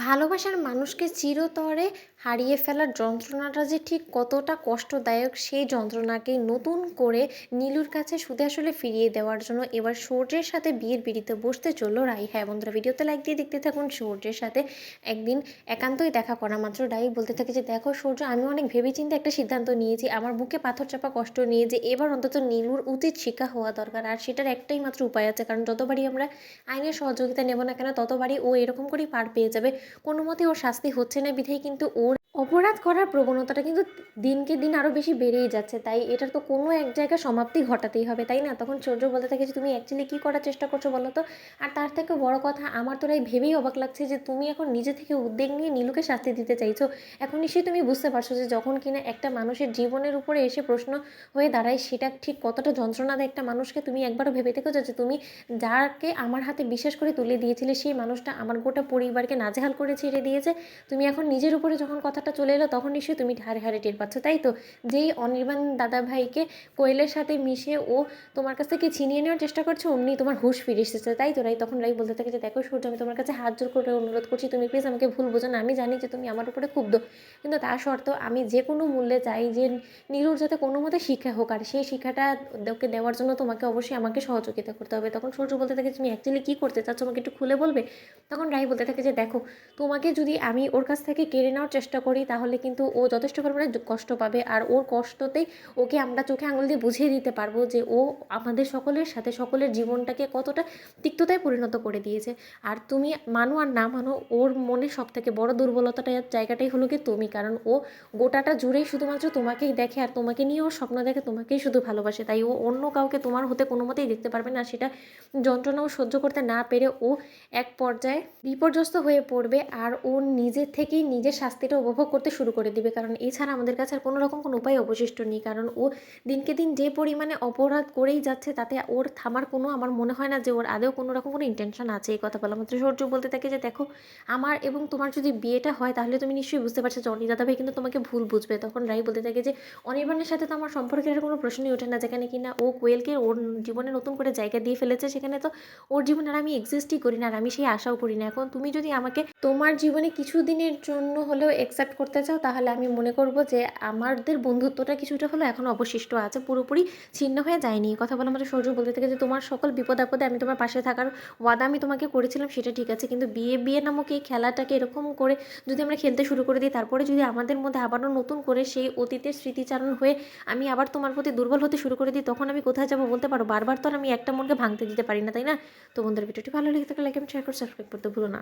ভালোবাসার মানুষকে চিরতরে হারিয়ে ফেলার যন্ত্রণাটা যে ঠিক কতটা কষ্টদায়ক, সেই যন্ত্রণাকে নতুন করে নীলুর কাছে সুদে আসলে ফিরিয়ে দেওয়ার জন্য এবার সূর্যের সাথে বিয়ের বিড়িতে বসতে চলল রাই। হ্যাঁ বন্ধুরা, ভিডিওতে লাইক দিয়ে দেখতে থাকুন, সূর্যের সাথে একদিন একান্তই দেখা করা মাত্র। রাই বলতে থাকে যে, দেখো সূর্য, আমি অনেক ভেবেচিন্তে একটা সিদ্ধান্ত নিয়েছি। আমার বুকে পাথর চাপা কষ্ট নিয়ে যে এবার অন্তত নীলুর উচিত শিক্ষা হওয়া দরকার। আর সেটার একটাই মাত্র উপায় আছে। কারণ যতবারই আমরা আইনের সহযোগিতা নেব না কেন ততবারই ও এরকম করেই পার পেয়ে যাবে। কোনো মতে ওর শাস্তি হচ্ছে না বিধায় কিন্তু ওর অপরাধ করার প্রবণতাটা কিন্তু দিনকে দিন আরও বেশি বেড়েই যাচ্ছে। তাই এটার তো কোনো এক জায়গায় সমাপ্তি ঘটাতেই হবে, তাই না? তখন সূর্য বলতে থাকে যে, তুমি অ্যাকচুয়ালি কী করার চেষ্টা করছ বলো তো? আর তার থেকে বড় কথা, আমার তোরাই ভেবেই অবাক লাগছে যে, তুমি এখন নিজে থেকে উদ্বেগ নিয়ে নীলুকে শাস্তি দিতে চাইছো? এখন নিশ্চয়ই তুমি বুঝতে পারছ যে, যখন কিনা একটা মানুষের জীবনের উপরে এসে প্রশ্ন হয়ে দাঁড়ায়, সেটা ঠিক কতটা যন্ত্রণা দেয় একটা মানুষকে তুমি একবারও ভেবে দেখেছ যে, তুমি যাকে আমার হাতে বিশেষ করে তুলে দিয়েছিলে, সেই মানুষটা আমার গোটা পরিবারকে নাজেহাল করে ছেড়ে দিয়েছে? তুমি এখন নিজের উপরে যখন কথাটা চলে এলো, তখন নিশ্চয়ই তুমি হারে হারে টের পাচ্ছ, তাই তো? যেই অনির্বাণ দাদা ভাইকে কোয়েলের সাথে মিশে ও তোমার কাছ থেকে ছিনিয়ে নেওয়ার চেষ্টা করছে, অমনি তোমার হুঁশ ফিরে এসেছে, তাই তো? রাই তখন রাই বলতে থাকে যে, দেখো সূর্য, আমি তোমার কাছে হাত জোর করে অনুরোধ করছি, তুমি প্লিজ আমাকে ভুল বোঝো না, আমি জানি যে তুমি আমার উপরে ক্ষুব্ধ। কিন্তু তা সত্ত্বেও আমি যে কোনো মূল্যে চাই যে নীলুর যাতে কোনো মতে শিক্ষা হোক, আর সেই শিক্ষাটা ওকে দেওয়ার জন্য তোমাকে অবশ্যই আমাকে সহযোগিতা করতে হবে। তখন সূর্য বলতে থাকে তুমি অ্যাকচুয়ালি কী করতে চাচ্ছ, আমাকে একটু খুলে বলবে? তখন রাই বলতে থাকে যে, দেখো, তোমাকে যদি আমি ওর কাছ থেকে কেড়ে নেওয়ার চেষ্টা তাহলে কিন্তু ও যথেষ্ট পরিমাণে কষ্ট পাবে। আর ওর কষ্টতেই ওকে আমরা চোখে আঙুল দিয়ে বুঝিয়ে দিতে পারব যে ও আমাদের সকলের সাথে সকলের জীবনটাকে কতটা তিক্ততায় পরিণত করে দিয়েছে। আর তুমি মানো আর না মানো, ওর মনে সব থেকে বড় দুর্বলতাটা জায়গাটাই হলো কি তুমি। কারণ ও গোটাটা জুড়েই শুধুমাত্র তোমাকেই দেখে আর তোমাকে নিয়ে ওর স্বপ্ন দেখে তোমাকেই শুধু ভালোবাসে। তাই ও অন্য কাউকে তোমার হতে কোনো মতেই দেখতে পারবে না। সেটা যন্ত্রণাও সহ্য করতে না পেরে ও এক পর্যায়ে বিপর্যস্ত হয়ে পড়বে। আর ও নিজের থেকেই নিজের শাস্তিটা উপভোগ করতে শুরু করে দিবে। কারণ এছাড়া আমাদের কাছে আর কোনো রকম কোনো উপায় অবশিষ্ট নেই। কারণ ও দিনকে দিন যে পরিমাণে অপরাধ করেই যাচ্ছে, তাতে ওর থামার কোনো আমার মনে হয় না যে ওর আদেও কোনো রকম কোনো ইন্টেনশন আছে। এই কথা বলা মাত্র সূর্য বলতে থাকে যে, দেখো, আমার এবং তোমার যদি বিয়েটা হয়, তাহলে তুমি নিশ্চয়ই বুঝতে পারছ যে অনিল দাদাভাই কিন্তু তোমাকে ভুল বুঝবে। তখন রাই বলতে থাকে যে, অনির্বাণের সাথে তো আমার সম্পর্কের কোনো প্রশ্নই ওঠে না। যেখানে কিনা ও কোয়েলকে ওর জীবনে নতুন করে জায়গা দিয়ে ফেলেছে, সেখানে তো ওর জীবনে আর আমি এক্সিস্টই করি না, আর আমি সেই আশাও করি না। এখন তুমি যদি আমাকে তোমার জীবনে কিছু দিনের জন্য হলেও অ্যাকসেপ্ট করতে চাও, তাহলে আমি মনে করব যে আমাদের বন্ধুত্বটা কিছুটা হলো এখন অবশিষ্ট আছে, পুরোপুরি ছিন্ন হয়ে যায়নি। কথা বলে আমাদের সৌর্য বলতে থাকে যে তোমার সকল বিপদ আপদে আমি তোমার পাশে থাকার ওয়াদা আমি তোমাকে করেছিলাম, সেটা ঠিক আছে। কিন্তু বিয়ে বিয়ে নামক এই খেলাটাকে এরকম করে যদি আমরা খেলতে শুরু করে দিই, তারপরে যদি আমাদের মধ্যে আবারও নতুন করে সেই অতীতের স্মৃতিচারণ হয়ে আমি আবার তোমার প্রতি দুর্বল হতে শুরু করে দিই, তখন আমি কোথায় যাব বলতে পারো? বারবার তো আমি একটা মনকে ভাঙতে দিতে পারি না, তাই না? তো বন্ধুর, ভিডিওটি ভালো লেগে থাকলে লাইক এবং শেয়ার করে সাবস্ক্রাইব করতে ভুলো না।